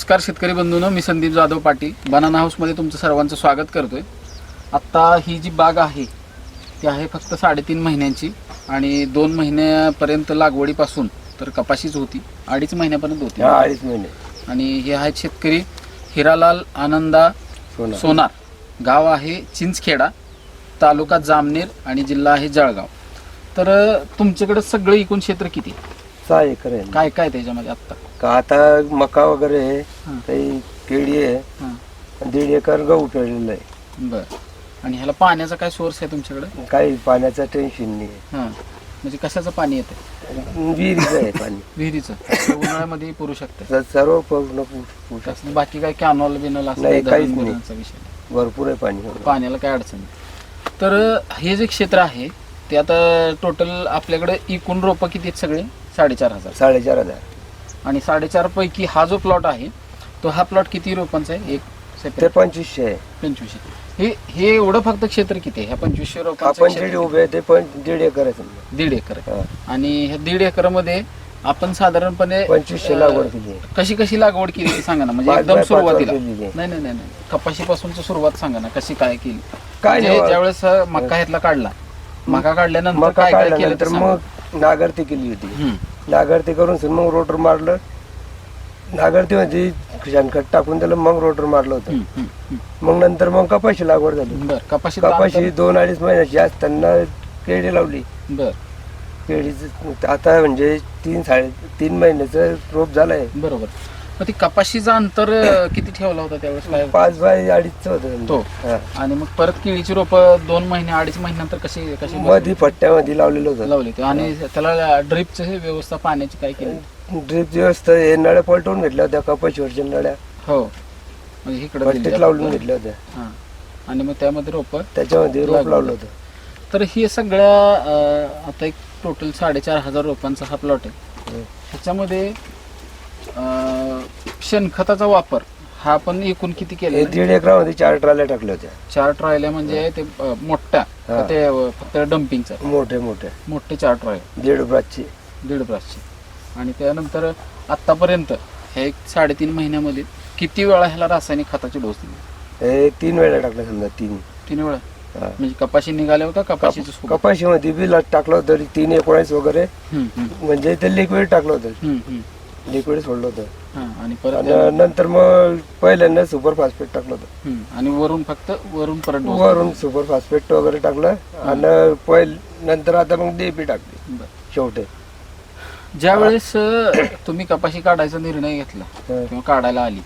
नमस्कार शेतकरी बंधूंनो मी संदीप जाधव पाटील. बनाना हाऊसमध्ये तुमचं सर्वांचं स्वागत करतोय. आत्ता ही जी बाग आहे ती आहे फक्त साडेतीन महिन्यांची आणि दोन महिन्यापर्यंत लागवडीपासून तर कपाशीच होती. अडीच महिन्यापर्यंत होती. अडीच महिने. आणि हे आहेत शेतकरी हिरालाल आनंदा सोना सोनार. गाव आहे चिंचखेडा तालुका जामनेर आणि जिल्हा आहे जळगाव. तर तुमच्याकडे सगळं एकूण क्षेत्र किती? सहा एकर आहे काय काय त्याच्यामध्ये आत्ता? का आता मका वगैरे आहे हां. काही केळी आहे. हां. दीड एकर गहू पेरलेलं आहे. बर. आणि ह्याला पाण्याचा काय सोर्स आहे तुमच्याकडे? काही पाण्याचं टेन्शन नाही. हां. म्हणजे कशाचं पाणी येतं विहिरीचं आहे पाणी. विहिरीचं. ते उन्हाळ्यामध्ये पुरू शकतं सर्व पूर्ण पु- बाकी काय कॅनॉल बिनॉल असं नाही, काही काहीच नाही. विषय नाही. भरपूर आहे पाणी पाण्याला काय अडचण नाही. तर हे जे क्षेत्र आहे ते आता टोटल आपल्याकडे एकूण रोपं किती आहेत सगळे? साडेचार हजार. साडेचार हजार. आणि साडेचार पैकी हा जो प्लॉट आहे तो हा प्लॉट किती रोपांचा आहे? एक ते पंचवीसशे आहे. पंचवीसशे. हे हे एवढं फक्त क्षेत्र किती आहे? ह्या पंचवीसशे रोपांचं आपण क्षेत्र दीड उभे आहे ते पण दीड एकर आहे समजा. दीड एकर आहे. हा. आणि ह्या दीड एकरमध्ये आपण साधारणपणे पंचवीसशे अं, लागवड केली आहे. कशी कशी लागवड केली ते सांगा ना. म्हणजे पाच एकदम बाय पाच सुरुवातीला. नाही नाही नाही नाही. कपाशीपासूनच सुरुवात सांगा ना. कशी काय केली? काय म्हणजे नाही ज्यावेळेस अं, मका ह्यातला काढला मका काढल्यानंतर काय काय केलं काढल्यानंतर ते सांगा. मग नागरती केली होती. हम्म. नागरती करून मग रोटर मारलं. नागरती म्हणजे शेणखत टाकून त्याला मग रोटर मारलं होतं. मग नंतर मग कपाशी लागवड झाली. बर कपाशी कपाशी दोन अडीच महिन्याची असताना केळी लावली. बर. केळीच आता म्हणजे तीन साडे तीन महिन्याचं रोप झालंय. बरोबर. मग ती कपाशीचं अंतर किती ठेवला होता त्यावेळेस? काय पाच बाय अडीच होतं तो. आणि मग परत केळीची रोप दोन महिने अडीच महिन्यानंतर कशी कशी मधी पट्ट्यामध्ये लावलेलं होतं. लावली होती. आणि त्याला ड्रिपचं हे व्यवस्था पाण्याची काय केली? ड्रीप व्यवस्था हे नळ्या पलटवून घेतल्या होत्या कपाशीवरच्या नळ्या. हो. म्हणजे इकडे पट्टीत लावून घेतल्या होत्या. हा. आणि मग त्यामध्ये रोप त्याच्यामध्ये रोप. लावलं होतं. तर हे सगळ्या अं, आता एक टोटल साडेचार हजार रोपांचा हा प्लॉट आहे. ह्याच्यामध्ये अं, शेणखताचा वापर हा पण एकूण किती हे केला दीड एकरामध्ये चार ट्राल्या टाकल्या होत्या. चार ट्रायला म्हणजे ते अं, मोठ्या हा. ते अं, फक्त डम्पिंगचा मोठे मोठे. मोठे चार ट्राय दीड ब्रासची दीड ब्रासचे आणि त्यानंतर आतापर्यंत ह्या एक साडेतीन महिन्यामध्ये किती वेळा ह्याला रासायनिक खताची डोस दिली? हे तीन वेळा टाकल्या समजा तीन. तीन वेळा? हा. म्हणजे कपाशी निघाल्या का कपाशीचं सोबत? कपाशीमध्ये बी ला- टाकलं होतं तीन एकोणावीस वगैरे. हम्म, हम्म, म्हणजे ते लिक्विड टाकलं होतं. हम्म, हम्म. लिक्विड सोडलं होतं. हा, आणि परत आणि नंतर मग पहिल्यांदा सुपर फॉस्फेट टाकलं होतं. आणि वरून फक्त वरून परत डोस वरून सुपर फॉस्फेट वगैरे टाकलं आणि पहिल नंतर आता मग डीपी टाकली. बरं. शेवटे. ज्या वेळेस अं, तुम्ही कपाशी काढायचा निर्णय घेतला हं. किंवा काढायला आली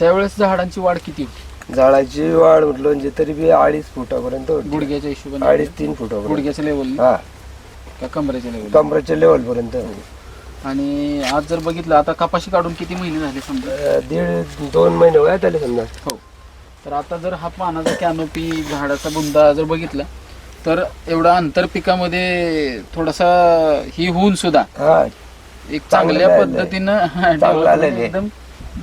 त्यावेळेस झाडांची वाढ किती होती? झाडाची वाढ म्हटलं म्हणजे तरी बी अडीच फुटापर्यंत होती. गुडघ्याच्या हिशोबाने अडीच तीन फुटापर्यंत. गुडघ्याच्या लेवल हा. का कमरेच्या लेवल कमरेच्या लेवल पर्यंत. आणि आज जर बघितलं आता कपाशी काढून किती महिने झाले समजा अं, दीड दोन महिने वयात आले समजा हो तर आता जर हा पानाचा कॅनोपी झाडाचा बुंदा जर बघितला तर एवढा आंतर पिकामध्ये थोडासा ही होऊन सुद्धा हा एक चांगलं चांगल्या. पद्धतीनं चांगलं development आलेलं आहे. एकदम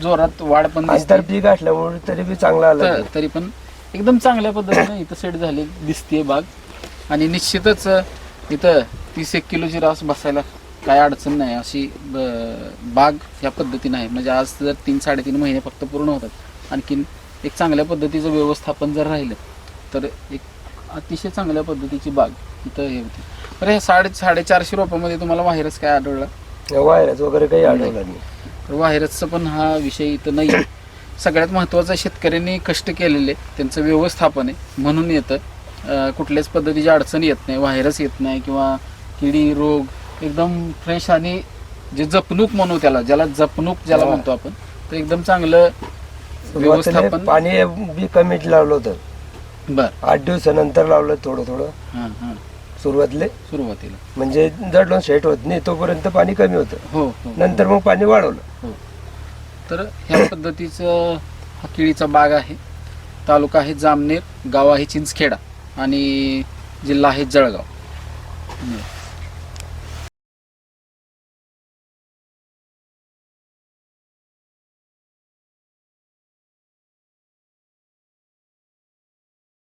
जोरात वाढ पण दिसते. पीक असल्यामुळे तरी बी चांगलं आलं तर- तरी पण एकदम चांगल्या पद्धतीनं इथं सेट झाली दिसते बाग आणि निश्चितच इथं तीस एक किलोची रास बसायला काय अडचण नाही अशी बाग ह्या पद्धतीनं आहे. म्हणजे आज जर तीन साडेतीन महिने फक्त पूर्ण होतात आणखीन एक चांगल्या पद्धतीचं व्यवस्थापन जर राहिलं तर एक अतिशय चांगल्या पद्धतीची बाग इथं हे होती. बरं ह्या साडे साडेचारशे रोपामध्ये तुम्हाला व्हायरस काय आढळला? व्हायरस वगैरे काही आढळलं नाही. तर व्हायरसचा पण हा विषय इथं नाही आहे. सगळ्यात महत्त्वाचं शेतकऱ्यांनी कष्ट केलेले त्यांचं व्यवस्थापन आहे. म्हणून येतं. कुठल्याच पद्धतीची अडचण येत नाही व्हायरस येत नाही किंवा किडी रोग एकदम फ्रेश आणि जे जपणूक म्हणू त्याला ज्याला जपणूक ज्याला हा. म्हणतो आपण तर एकदम चांगलं सुरुवातीला व्यवस्थापन. पाणी बी कमीच लावलं होतं. बर. आठ दिवसानंतर लावलं थोडं थोडं. हां हां. सुरुवातले. सुरुवातीला. म्हणजे जडलं सेट होत नाही तोपर्यंत पाणी कमी होतं. हो हो. नंतर मग पाणी वाढवलं. हो. तर ह्या पद्धतीचं हा केळीचा बाग आहे. तालुका आहे जामनेर गाव आहे चिंचखेडा आणि जिल्हा आहे जळगाव.